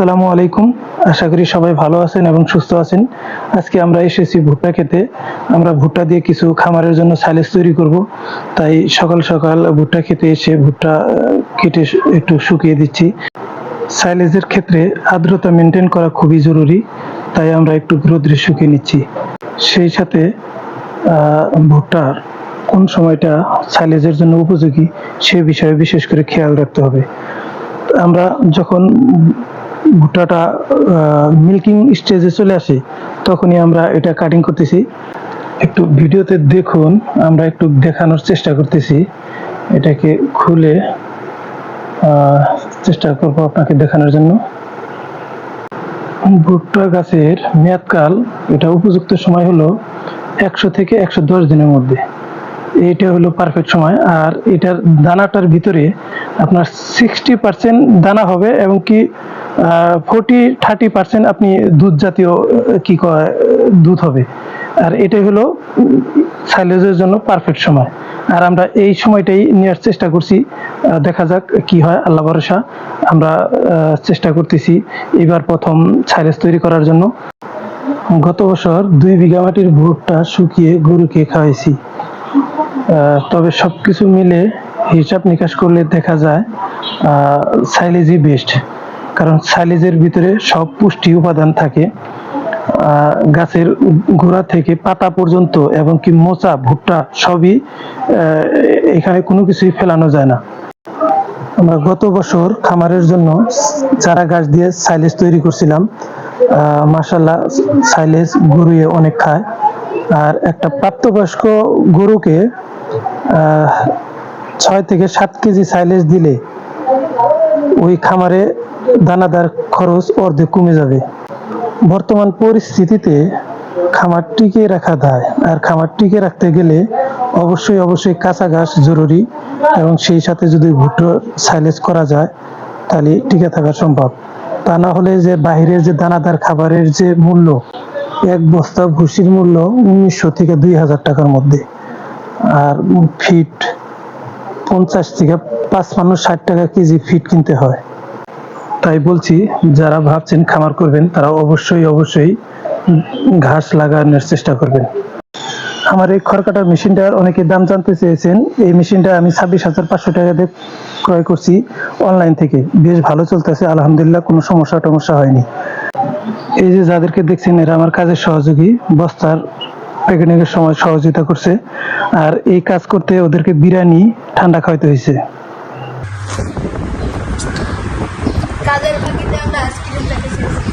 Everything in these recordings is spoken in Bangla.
আসসালামু আলাইকুম। আশা করি সবাই ভালো আছেন এবং সুস্থ আছেন। আজকে আমরা এসেছি ভুট্টা খেতে। আমরা ভুট্টা দিয়ে কিছু খামারের জন্য সাইলেজ তৈরি করব। তাই সকাল সকাল ভুট্টা খেতে এসে ভুট্টা কেটে একটু শুকিয়ে দিচ্ছি। সাইলেজের ক্ষেত্রে আর্দ্রতা মেনটেন করা খুবই জরুরি। তাই আমরা একটু রোদ্রে শুকিয়ে নিচ্ছি। সেই সাথে ভুট্টার কোন সময়টা সাইলেজের জন্য উপযোগী সে বিষয়ে বিশেষ করে খেয়াল রাখতে হবে। আমরা যখন ভুট্টাটা মিল্কিং স্টেজে চলে আসে, তখনই আমরা এটা কাটিং করতেছি। একটু ভিডিওতে দেখুন, আমরা একটু দেখানোর চেষ্টা করতেছি। এটাকে খুলে চেষ্টা করব আপনাকে দেখানোর জন্য। ভুট্টা গাছের মেয়াদকাল, এটা উপযুক্ত সময় হলো একশো থেকে একশো দশ দিনের মধ্যে। এটা হলো পারফেক্ট সময়, আর এটার দানাটার ভিতরে আপনার সিক্সটি পার্সেন্ট দানা হবে এবং কি ফোর্টি থার্টি পার্সেন্ট আপনি দুধ জাতীয় কি কয় দুধ হবে। আর এটাই হলো সাইলেজের জন্য পারফেক্ট সময়। আর আমরা এই সময়টাই নেওয়ার চেষ্টা করছি। দেখা যাক কি হয়, আল্লাহ ভরসা। আমরা চেষ্টা করতেছি এবার প্রথম সাইলেজ তৈরি করার জন্য। গত বছর দুই বিঘা মাটির ভুট্টা শুকিয়ে গরুকে খাওয়াইছি। তবে সবকিছু মিলে হিসাব নিকাশ করলে দেখা যায় সাইলেজই বেস্ট কারণ সাইলেজের ভিতরে সব পুষ্টি উপাদান থাকে গাছের গোড়া থেকে পাতা পর্যন্ত এবং কি মোচা, ভুট্টা সবই এখানে কোনো কিছুই ফেলানো যায় না। আমরা গত বছর খামারের জন্য চারা গাছ দিয়ে সাইলেজ তৈরি করছিলাম। মাসাল্লাহ সাইলেজ গরুয়ে অনেক খায়। আর একটা প্রাপ্তবয়স্ক গরুকে ছয় থেকে সাত কেজি সাইলেজ দিলে ওই খামারে দানাদার খরচ অর্ধেক কমে যাবে। বর্তমান পরিস্থিতিতে খামার টিকে রাখা দায়, আর খামার টিকে রাখতে গেলে অবশ্যই অবশ্যই কাঁচা ঘাস জরুরি, এবং সেই সাথে যদি ভুট্টো সাইলেজ করা যায়, তাহলে টিকে থাকা সম্ভব। তা না হলে যে বাইরের যে দানাদার খাবারের যে মূল্য, এক বস্তা ভুসির মূল্য উনিশশো থেকে দুই হাজার টাকার মধ্যে। আর ফিট পঞ্চাশ থেকে পাঁচ মানুষ ষাট টাকা কেজি ফিট কিনতে হয়। তাই বলছি, যারা ভাবছেন খামার করবেন, তারা অবশ্যই অবশ্যই ঘাস লাগানোর চেষ্টা করবেন। আমার এই খড়কাটার মেশিনটার অনেকে দাম জানতে চেয়েছেন। এই মেশিনটা আমি ছাব্বিশ হাজার পাঁচশো টাকা দিয়ে ক্রয় করছি অনলাইন থেকে। বেশ ভালো চলতেছে, আলহামদুলিল্লাহ, কোনো সমস্যা টমস্যা হয়নি। এই যে যাদেরকে দেখছেন, এরা আমার কাজের সহযোগী, বস্তার প্যাকেটিং এর সময় সহযোগিতা করছে। আর এই কাজ করতে ওদেরকে বিরিয়ানি ঠান্ডা খাওয়াইতে হয়েছে কাজের ফাঁকিতে আমরা আইসক্রিম খেতে চেয়েছি।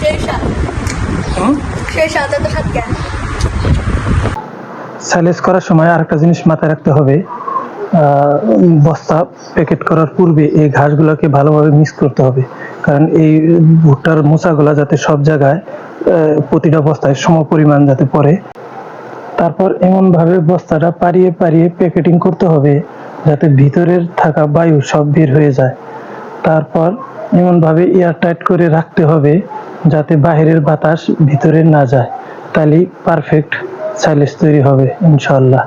সেই সেই কেন? সাইলেজ করার সময় আরেকটা জিনিস মাথায় রাখতে হবে। বস্তা প্যাকেট করার পূর্বে এই ঘাসগুলোকে ভালোভাবে মিক্স করতে হবে। কারণ এই ভুট্টার মোচাগুলা যাতে সব জায়গায় প্রতিটা বস্তায় সম পরিমাণ যাতে পড়ে। তারপর এমনভাবে বস্তাটা পারিয়ে পারিয়ে প্যাকেটিং করতে হবে। যাতে ভিতরের থাকা বায়ু সব বের হয়ে যায়। তারপর এমনভাবে এয়ার টাইট করে রাখতে হবে যাতে বাইরের বাতাস ভিতরে না যায়। তাহলেই পারফেক্ট সাইলেজ তৈরি হবে ইনশাল্লাহ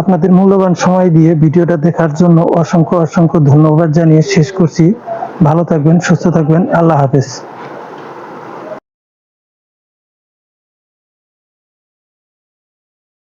আপনাদের মূল্যবান সময় দিয়ে ভিডিওটা দেখার জন্য অসংখ্য অসংখ্য ধন্যবাদ জানিয়ে শেষ করছি। ভালো থাকবেন, সুস্থ থাকবেন, আল্লাহ হাফেজ।